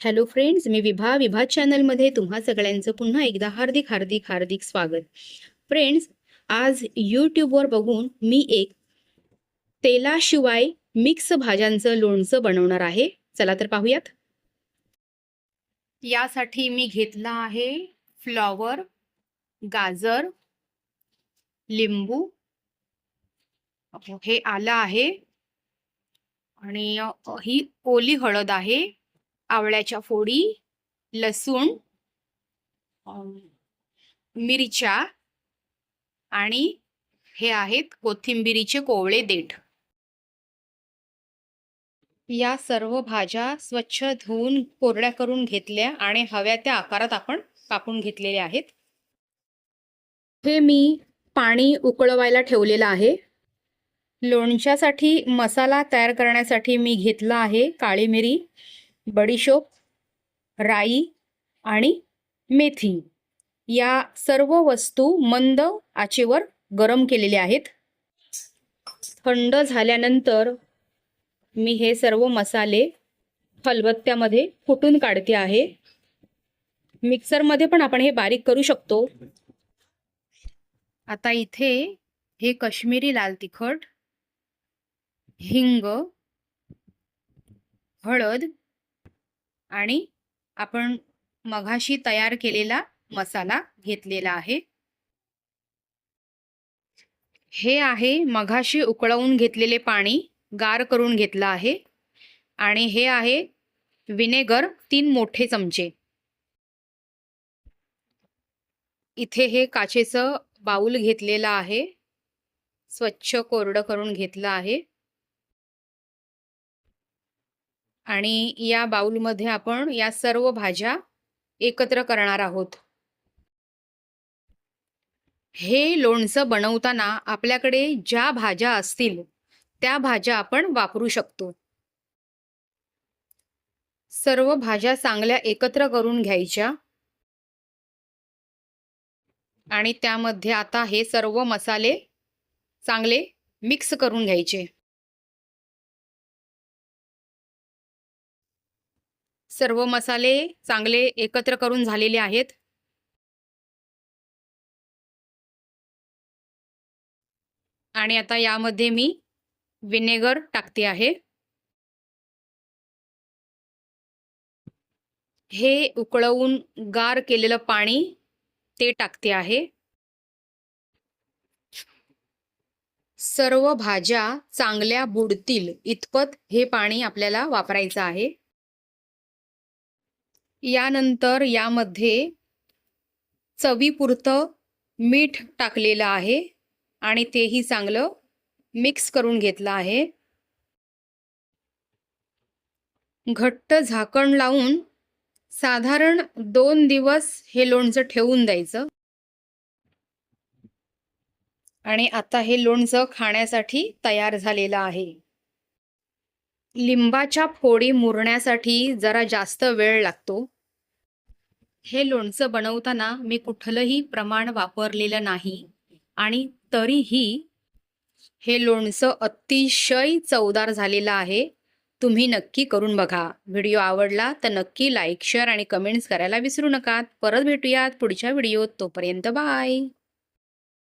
Hello friends मी विभा. विभा चॅनलमध्ये तुम्हा सगळ्यांचं पुन्हा एकदा हार्दिक हार्दिक हार्दिक स्वागत. फ्रेंड्स आज यूट्यूबवर बघून मी एक तेलाशिवाय मिक्स भाज्यांचं लोणचं बनवणार आहे. चला तर पाहूयात. यासाठी मी घेतला आहे फ्लॉवर गाजर लिंबू. हे आलं आहे. आणि ही ओली हळद आहे. आवळ्याच्या फोडी लसूण मिरच्या आणि हे आहेत कोथिंबिरीचे कोवळे देठ. या सर्व भाज्या स्वच्छ धुवून कोरड्या करून घेतल्या आणि हव्या त्या आकारात आपण कापून घेतलेल्या आहेत. हे मी पाणी उकळवायला ठेवलेलं आहे. लोणच्यासाठी मसाला तयार करण्यासाठी मी घेतला आहे काळी मिरी. बडीशोप राई आणि मेथी या सर्व वस्तू मंद आचेवर गरम केलेल्या आहेत. थंड झाल्यानंतर मी हे सर्व मसाले खलबत्त्यामध्ये फुटून काढते आहे. मिक्सरमध्ये पण आपण हे बारीक करू शकतो. आता इथे हे कश्मीरी लाल तिखट हिंग हळद आणि आपण मघाशी तयार केलेला मसाला घेतलेला आहे. हे आहे मघाशी उकळवून घेतलेले पाणी गार करून घेतलं आहे. आणि हे आहे विनेगर तीन मोठे चमचे. इथे हे काचेचं बाऊल घेतलेलं आहे. स्वच्छ कोरडं करून घेतलं आहे. आणि या बाऊलमध्ये आपण या सर्व भाज्या एकत्र करणार आहोत. हे लोणचं बनवताना आपल्याकडे ज्या भाज्या असतील त्या भाज्या आपण वापरू शकतो. सर्व भाज्या चांगल्या एकत्र करून घ्यायच्या. आणि त्यामध्ये आता हे सर्व मसाले चांगले मिक्स करून घ्यायचे. सर्व मसाले चांगले एकत्र करून झालेले आहेत. आणि आता यामध्ये मी विनेगर टाकते आहे. हे उकळवून गार केलेलं पाणी ते टाकते आहे. सर्व भाज्या चांगल्या बुडतील इतपत हे पाणी आपल्याला वापरायचं आहे. यानंतर यामध्ये चवीपुरतं मीठ टाकलेलं आहे आणि तेही चांगलं मिक्स करून घेतलं आहे. घट्ट झाकण लावून साधारण दोन दिवस हे लोणचं ठेवून द्यायचं. आणि आता हे लोणचं खाण्यासाठी तयार झालेलं आहे. लिंबाच्या फोडी मुरण्यासाठी जरा जास्त वेळ लागतो. हे लोणचं बनवताना मी कुठलंही प्रमाण वापरलेलं नाही आणि तरीही हे लोणचं अतिशय चवदार झालेलं आहे. तुम्ही नक्की करून बघा. व्हिडिओ आवडला तर नक्की लाईक शेअर आणि कमेंट्स करायला विसरू नका. परत भेटूयात पुढच्या व्हिडिओत. तोपर्यंत बाय.